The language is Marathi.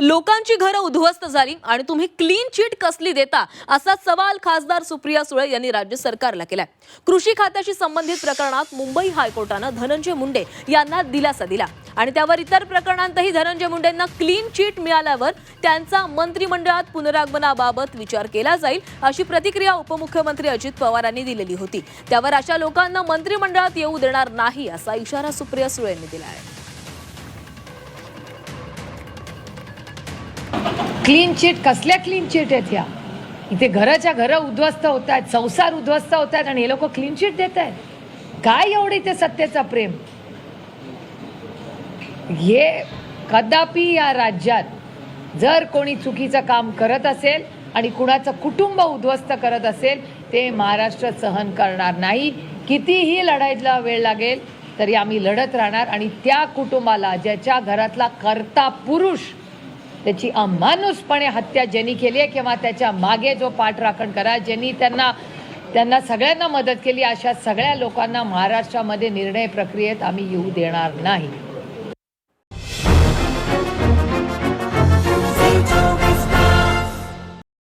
लोकांची घरं उद्ध्वस्त झाली आणि तुम्ही क्लीन चिट कसली देता असा सवाल खासदार सुप्रिया सुळे यांनी राज्य सरकारला केलाय. कृषी खात्याशी संबंधित प्रकरणात मुंबई हायकोर्टानं धनंजय मुंडे यांना दिलासा दिला. आणि त्यावर इतर प्रकरणांतही धनंजय मुंडेंना क्लीन चिट मिळाल्यावर त्यांचा मंत्रिमंडळात पुनरागमनाबाबत विचार केला जाईल अशी प्रतिक्रिया उपमुख्यमंत्री अजित पवारांनी दिलेली होती. त्यावर अशा लोकांना मंत्रिमंडळात येऊ देणार नाही असा इशारा सुप्रिया सुळे यांनी दिला आहे. क्लीन चिट कसल्या क्लीन चिट आहेत ह्या? इथे घराच्या घरं उद्ध्वस्त होत आहेत संसार उद्ध्वस्त होत आहेत आणि हे लोक क्लीन चिट देत आहेत. काय एवढे ते सत्तेचा प्रेम? हे कदापि या राज्यात जर कोणी चुकीचं काम करत असेल आणि कुणाचं कुटुंब उद्ध्वस्त करत असेल ते महाराष्ट्र सहन करणार नाही. कितीही लढायला वेळ लागेल तरी आम्ही लढत राहणार आणि त्या कुटुंबाला ज्याच्या घरातला करता पुरुष त्याची अमानुषपणे हत्या ज्यांनी केली आहे किंवा त्याच्यामागे जो पाठराखण करा ज्यांनी त्यांना त्यांना सगळ्यांना मदत केली अशा सगळ्या लोकांना महाराष्ट्रामध्ये निर्णय प्रक्रियेत आम्ही येऊ देणार नाही.